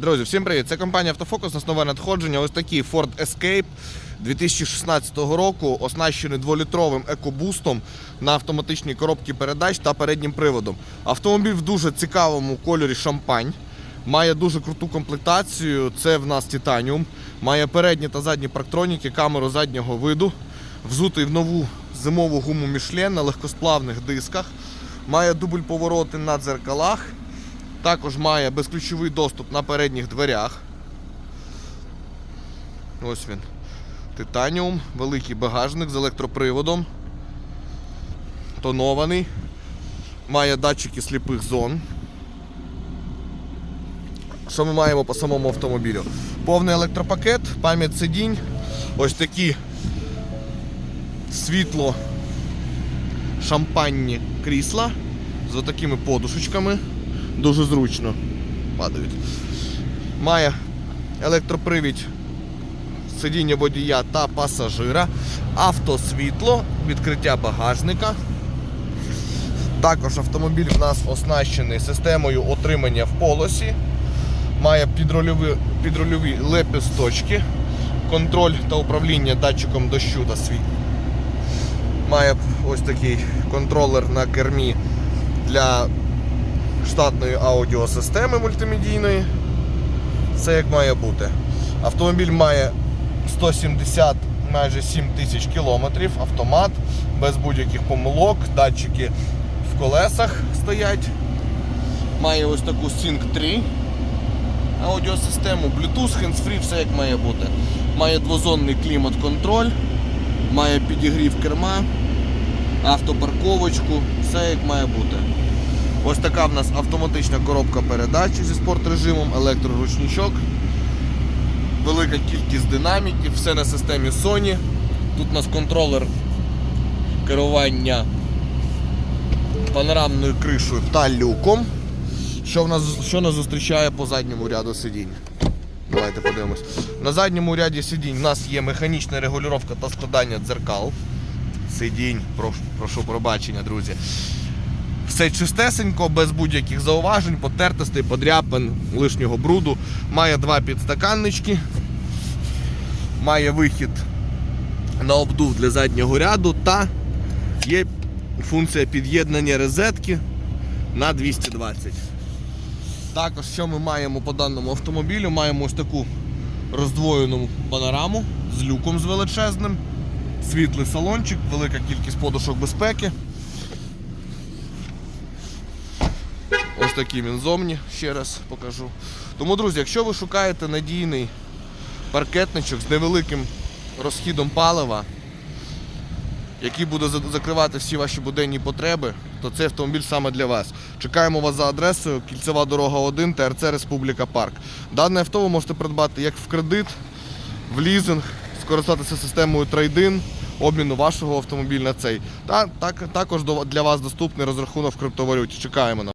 Друзі, всім привіт! Це компанія Автофокус, основне надходження. Ось такий Ford Escape 2016 року, оснащений 2-літровим екобустом на автоматичній коробці передач та переднім приводом. Автомобіль в дуже цікавому кольорі шампань. Має дуже круту комплектацію. Це в нас титаніум. Має передні та задні парктроніки, камеру заднього виду. Взутий в нову зимову гуму Michelin на легкосплавних дисках. Має дубль повороти на дзеркалах. Також має безключовий доступ на передніх дверях. Ось він. Титаніум, великий багажник з електроприводом. Тонований. Має датчики сліпих зон. Що ми маємо по самому автомобілю? Повний електропакет, пам'ять сидінь, ось такі світло шампанні крісла з отакими подушечками. Дуже зручно падають. Має електропривід сидіння водія та пасажира, автосвітло, відкриття багажника. Також автомобіль в нас оснащений системою отримання в полосі. Має підрульові, підрульові лепісточки, контроль та управління датчиком дощу та світ. Має ось такий контролер на кермі для штатної аудіосистеми мультимедійної. Все як має бути. Автомобіль має 170 майже 7 тисяч кілометрів, автомат, без будь-яких помилок, датчики в колесах стоять. Має ось таку Sync 3 аудіосистему, Bluetooth, hands-free, все як має бути. Має двозонний клімат-контроль, має підігрів керма, автопарковочку, все як має бути. Ось така в нас автоматична коробка передач зі спортрежимом, електроручничок, велика кількість динаміків, все на системі Sony. Тут у нас контролер керування панорамною кришою та люком. Що, в нас, що нас зустрічає по задньому ряду сидінь? Давайте подивимось. На задньому ряді сидінь у нас є механічна регулювання та складання дзеркал. Сидінь, прошу, прошу пробачення, друзі. Все чистесенько, без будь-яких зауважень, потертостей, подряпин, лишнього бруду. Має два підстаканнички. Має вихід на обдув для заднього ряду та є функція під'єднання розетки на 220. Також, що ми маємо по даному автомобілю, маємо ось таку роздвоєну панораму з люком з величезним, світлий салончик, велика кількість подушок безпеки. Ось такий він зовні, ще раз покажу. Тому, друзі, якщо ви шукаєте надійний паркетничок з невеликим розхідом палива, який буде закривати всі ваші буденні потреби, то цей автомобіль саме для вас. Чекаємо вас за адресою Кільцева дорога 1, ТРЦ Республіка Парк. Дане авто ви можете придбати як в кредит, в лізинг, скористатися системою трейдин, обміну вашого автомобіля на цей. Та так, також для вас доступний розрахунок в криптовалюті. Чекаємо на.